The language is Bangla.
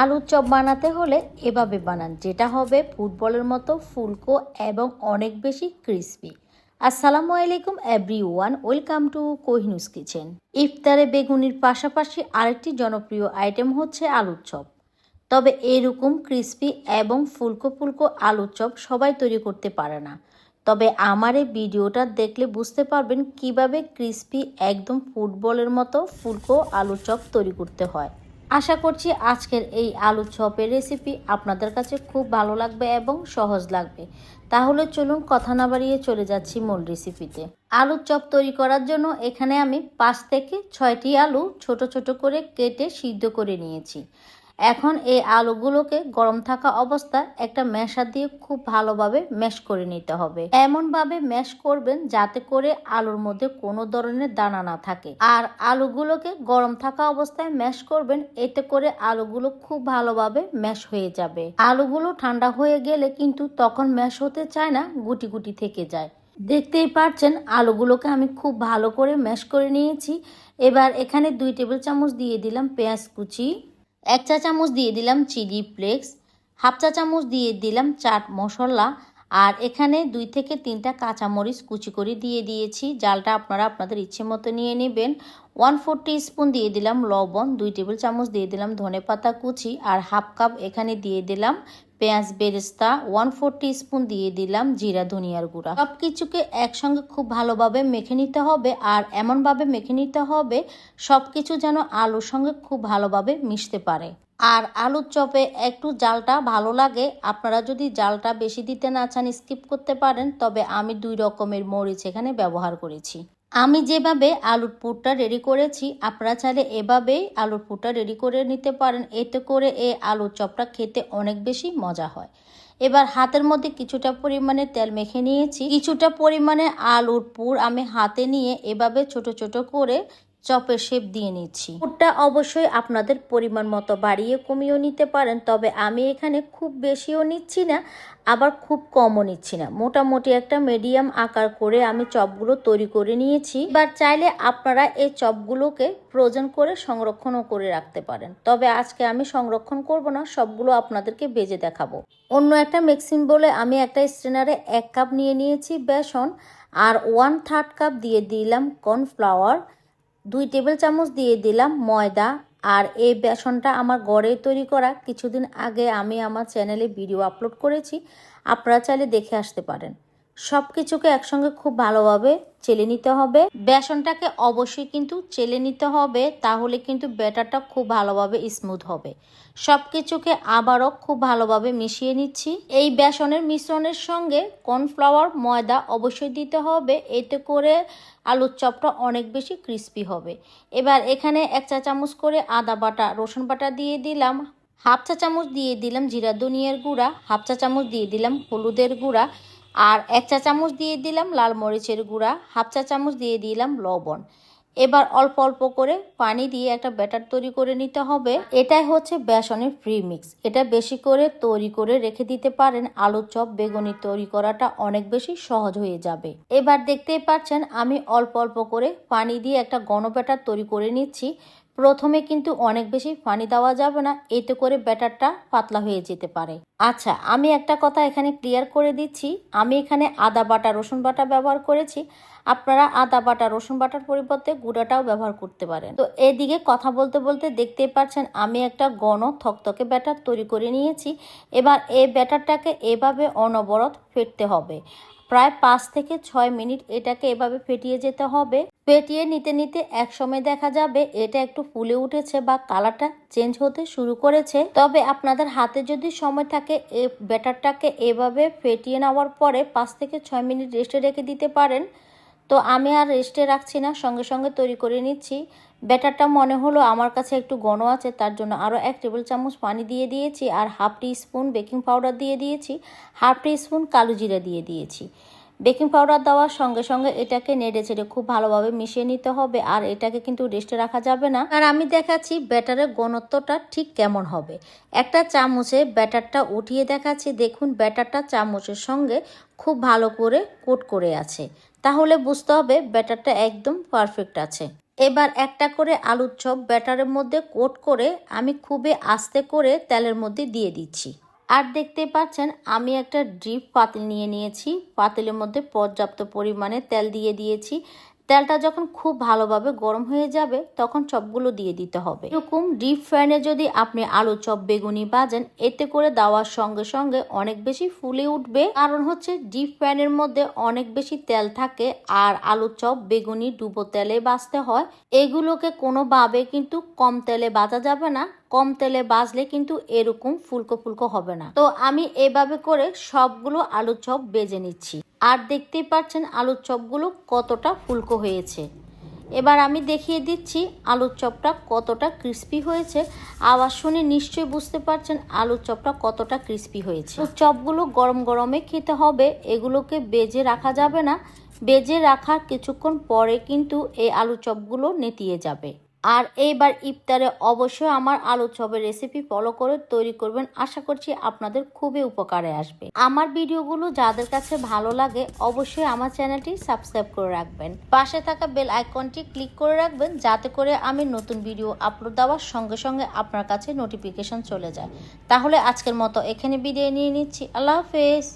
আলুর চপ বানাতে হলে এভাবে বানান। যেটা হবে ফুটবলের মতো ফুলকো এবং অনেক বেশি ক্রিস্পি আসসালামু আলাইকুম everyone welcome to Kohinoor's kitchen ইফতারে বেগুনির পাশাপাশি আরেকটি জনপ্রিয় আইটেম হচ্ছে আলুর চপ। তবে এরকম ক্রিস্পি এবং ফুলকো ফুলকো আলুর চপ সবাই তৈরি করতে পারে না। তবে আমার এই ভিডিওটা দেখলে বুঝতে পারবেন কীভাবে ক্রিসপি একদম ফুটবলের মতো ফুলকো আলুর চপ তৈরি করতে হয়। আশা করছি আজকের এই আলু চপের রেসিপি আপনাদের কাছে খুব ভালো লাগবে এবং সহজ লাগবে। তাহলে চলুন কথা না বাড়িয়ে চলে যাচ্ছি মূল রেসিপিতে আলু চপ তৈরি করার জন্য এখানে আমি পাঁচ থেকে ছয়টি আলু ছোট ছোট করে কেটে সিদ্ধ করে নিয়েছি। এখন এই আলুগুলোকে গরম থাকা অবস্থায় একটা ম্যাশার দিয়ে খুব ভালোভাবে ম্যাশ করে নিতে হবে। এমনভাবে ম্যাশ করবেন যাতে করে আলুর মধ্যে কোনো ধরনের দানা না থাকে। আর আলুগুলোকে গরম থাকা অবস্থায় ম্যাশ করবেন, এতে করে আলুগুলো খুব ভালোভাবে ম্যাশ হয়ে যাবে। আলুগুলো ঠান্ডা হয়ে গেলে কিন্তু তখন ম্যাশ হতে চায় না, গুটি গুটি থেকে যায়। দেখতেই পাচ্ছেন আলুগুলোকে আমি খুব ভালো করে ম্যাশ করে নিয়েছি। এবার এখানে দুই টেবিল চামচ দিয়ে দিলাম পেঁয়াজ কুচি। এক চা চামচ দিয়ে দিলাম চিলি ফ্লেক্স, হাফ চা চামচ দিয়ে দিলাম চাট মশলা, আর এখানে দুই থেকে তিনটা কাঁচামরিচ কুচি করে দিয়ে দিয়েছি। জালটা আপনারা আপনাদের ইচ্ছে মতো নিয়ে নেবেন। ওয়ান ফোর স্পুন দিয়ে দিলাম লবণ, দুই টেবিল চামচ দিয়ে দিলাম ধনে পাতা কুচি, আর হাফ কাপ এখানে দিয়ে দিলাম পেঁয়াজ বেরেস্তা ওয়ান ফোর স্পুন দিয়ে দিলাম জিরা, ধনিয়ার গুঁড়া। সব কিছুকে একসঙ্গে খুব ভালোভাবে মেখে নিতে হবে আর এমনভাবে মেখে নিতে হবে সব কিছু যেন আলুর সঙ্গে খুব ভালোভাবে মিশতে পারে। আর আলুর চপে একটু জালটা ভালো লাগে। আপনারা যদি জালটা বেশি দিতে না চান স্কিপ করতে পারেন, তবে আমি দুই রকমের মরিচ এখানে ব্যবহার করেছি। আমি যেভাবে আলুর পুরটা রেডি করেছি, আপনারা চাইলে এভাবেই আলুর পুরটা রেডি করে নিতে পারেন। এতে করে এই আলুর চপটা খেতে অনেক বেশি মজা হয়। এবার হাতের মধ্যে কিছুটা পরিমাণে তেল মেখে নিয়েছি। কিছুটা পরিমাণে আলুর পুর আমি হাতে নিয়ে এভাবে ছোট ছোট করে চপের শেপ দিয়ে নিচ্ছি। পুরটা অবশ্যই আপনাদের পরিমাণ মতো বাড়িয়ে কমিয়েও নিতে পারেন, তবে আমি এখানে খুব বেশিও নিচ্ছি না, আবার খুব কমও নিচ্ছি না। মোটামুটি একটা মিডিয়াম আকার করে আমি চপগুলো তৈরি করে নিয়েছি। এবার চাইলে আপনারা এই চপগুলোকে ফ্রোজেন করে সংরক্ষণও করে রাখতে পারেন। তবে আজকে আমি সংরক্ষণ করব না, সবগুলো আপনাদেরকে বেজে দেখাবো। অন্য একটা মিক্সিং বলে আমি একটা স্ট্রেনারে এক কাপ নিয়ে নিয়েছি বেসন, আর ওয়ান থার্ড কাপ দিয়ে দিলাম কর্নফ্লাওয়ার। দুই টেবিল চামচ দিয়ে দিলাম ময়দা আর এই বেসনটা আমার গড়ে তৈরি করা। কিছুদিন আগে আমি আমার চ্যানেলে ভিডিও আপলোড করেছি। আপনারা চাইলে দেখে আসতে পারেন। সব কিছুকে একসঙ্গে খুব ভালোভাবে চেলে নিতে হবে। বেসনটাকে অবশ্যই কিন্তু চেলে নিতে হবে, তাহলে কিন্তু ব্যাটারটা খুব ভালোভাবে স্মুথ হবে। সব কিছুকে আবারও খুব ভালোভাবে মিশিয়ে নিচ্ছি। এই বেসনের মিশ্রণের সঙ্গে কর্নফ্লাওয়ার, ময়দা অবশ্যই দিতে হবে, এতে করে আলুর চপটা অনেক বেশি ক্রিস্পি হবে। এবার এখানে এক চা চামচ করে আদা বাটা, রসুন বাটা দিয়ে দিলাম। হাফ চা চামচ দিয়ে দিলাম জিরা ধনিয়ার গুঁড়া, হাফ চা চামচ দিয়ে দিলাম হলুদের গুঁড়া। আর এক চা চামচ দিয়ে দিলাম লাল মরিচের গুঁড়া, হাফ চা চামচ দিয়ে দিলাম লবণ। এবার অল্প অল্প করে পানি দিয়ে একটা ব্যাটার তৈরি করে নিতে হবে। এটাই হচ্ছে বেসনের ফ্রি মিক্স এটা বেশি করে তৈরি করে রেখে দিতে পারেন। আলুর চপ, বেগুনি তৈরি করাটা অনেক বেশি সহজ হয়ে যাবে। এবার দেখতেই পাচ্ছেন, আমি অল্প অল্প করে পানি দিয়ে একটা গণ ব্যাটার তৈরি করে নিচ্ছি। প্রথমে কিন্তু অনেক বেশি পানি দেওয়া যাবে না, এতে করে ব্যাটারটা পাতলা হয়ে যেতে পারে। আচ্ছা আমি একটা কথা এখানে ক্লিয়ার করে দিচ্ছি। আমি এখানে আদা, বাটা, রসুন বাটা ব্যবহার করেছি। আপনারা আদা, বাটা, রসুন বাটার পরিবর্তে গুঁড়াটাও ব্যবহার করতে পারেন। তো এদিকে কথা বলতে বলতে দেখতেই পাচ্ছেন, আমি একটা গণ থকথকে ব্যাটার তৈরি করে নিয়েছি। এবার এই ব্যাটারটাকে এভাবে অনবরত ফেটতে হবে। প্রায় পাঁচ থেকে ছয় মিনিট এটাকে এভাবে ফেটিয়ে যেতে হবে। ফেটিয়ে নিতে নিতে এক সময় দেখা যাবে এটা একটু ফুলে উঠেছে বা কালারটা চেঞ্জ হতে শুরু করেছে। তবে আপনাদের হাতে যদি সময় থাকে এই ব্যাটারটাকে এভাবে ফেটিয়ে নেওয়ার পরে পাঁচ থেকে ছয় মিনিট রেস্টে রেখে দিতে পারেন। তো আমি আর রেস্টে রাখছি না, সঙ্গে সঙ্গে তৈরি করে নিচ্ছি। ব্যাটারটা মনে হলো আমার কাছে একটু ঘন আছে, তার জন্য আরও এক টেবিল চামচ পানি দিয়ে দিয়েছি আর half teaspoon baking powder দিয়ে দিয়েছি, হাফ টি স্পুন কালো জিরা দিয়ে দিয়েছি। বেকিং পাউডার দেওয়ার সঙ্গে সঙ্গে এটাকে নেড়ে চেড়ে খুব ভালোভাবে মিশিয়ে নিতে হবে আর এটাকে কিন্তু রেস্টে রাখা যাবে না। আর আমি দেখাচ্ছি ব্যাটারের ঘনত্বটা ঠিক কেমন হবে। একটা চামচে ব্যাটারটা উঠিয়ে দেখাচ্ছি, দেখুন ব্যাটারটা চামচের সঙ্গে খুব ভালো করে কোট করে আছে। তাহলে বুঝতে হবে ব্যাটারটা একদম পারফেক্ট আছে। এবার একটা করে আলুর চপ ব্যাটারের মধ্যে কোট করে আমি খুবই আস্তে করে তেলের মধ্যে দিয়ে দিচ্ছি। আর দেখতে পাচ্ছেন, আমি একটা ড্রিপ পাতিল নিয়ে নিয়েছি। পাতিলের মধ্যে পর্যাপ্ত পরিমাণে তেল দিয়ে দিয়েছি। তেলটা যখন খুব ভালোভাবে গরম হয়ে যাবে, তখন চপগুলো দিয়ে দিতে হবে। এরকম ডিপ ফ্রাইনে যদি আপনি আলু চপ, বেগুনি বাজেন এতে করে দেওয়ার সঙ্গে সঙ্গে অনেক বেশি ফুলে উঠবে। কারণ হচ্ছে ডিপ ফ্রাইনের মধ্যে অনেক বেশি তেল থাকে আর আলু চপ, বেগুনি ডুবো তেলে বাজতে হয়। এগুলোকে কোনোভাবে কিন্তু কম তেলে বাজা যাবে না। কম তেলে বাজলে কিন্তু এরকম ফুলকো ফুলকো হবে না। তো আমি এভাবে করে সবগুলো আলু চপ বেজে নিচ্ছি। আর দেখতেই পাচ্ছেন আলুর চপগুলো কতটা ফুলকো হয়েছে। এবার আমি দেখিয়ে দিচ্ছি আলুর চপটা কতটা ক্রিস্পি হয়েছে। আওয়াজ শুনে নিশ্চয়ই বুঝতে পারছেন আলুর চপটা কতটা ক্রিস্পি হয়েছে। চপগুলো গরম গরমে খেতে হবে, এগুলোকে বেজে রাখা যাবে না। বেজে রাখার কিছুক্ষণ পরে কিন্তু এই আলু চপগুলো নেতিয়ে যাবে। আর এইবার ইফতারে অবশ্যই আমার আলু চপের রেসিপি ফলো করে তৈরি করবেন। আশা করছি আপনাদের খুবই উপকারে আসবে। আমার ভিডিওগুলো যাদের কাছে ভালো লাগে, অবশ্যই আমার চ্যানেলটি সাবস্ক্রাইব করে রাখবেন। পাশে থাকা বেল আইকনটি ক্লিক করে রাখবেন, যাতে করে আমি নতুন ভিডিও আপলোড দেওয়ার সঙ্গে সঙ্গে আপনার কাছে নোটিফিকেশন চলে যায়। তাহলে আজকের মতো এখানে বিদায় নিয়ে নিচ্ছি। আল্লাহ হাফেজ।